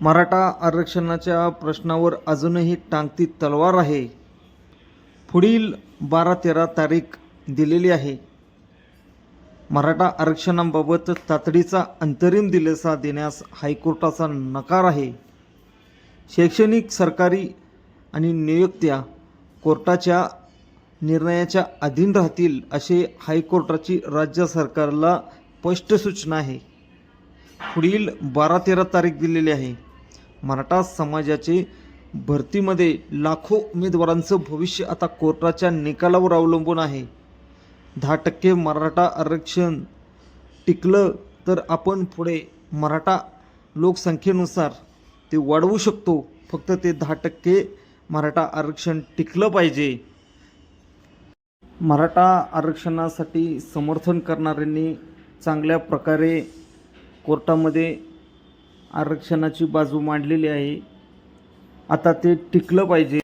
मराठा आरक्षणाच्या प्रश्नावर अजूनही टांगती तलवार आहे. पुढील बारा तेरा तारीख दिलेली आहे. मराठा आरक्षणाबाबत तातडीचा अंतरिम दिलासा देण्यास हायकोर्टाचा नकार आहे. शैक्षणिक सरकारी आणि नियुक्त्या कोर्टाच्या निर्णयाच्या अधीन राहतील असे हायकोर्टाची राज्य सरकारला स्पष्ट सूचना आहे. पुढील बारा तेरा तारीख दिलेली आहे. मराठा समाजाचे भरतीमध्ये लाखो उमेदवारांचं भविष्य आता कोर्टाच्या निकालावर अवलंबून आहे. दहा टक्के मराठा आरक्षण टिकलं तर आपण पुढे मराठा लोकसंख्येनुसार ते वाढवू शकतो. फक्त ते दहा टक्के मराठा आरक्षण टिकलं पाहिजे. मराठा आरक्षणासाठी समर्थन करणाऱ्यांनी चांगल्या प्रकारे कोर्टामध्ये आरक्षणाची बाजू मांडलेली आहे. आता ते टिकलं पाहिजे.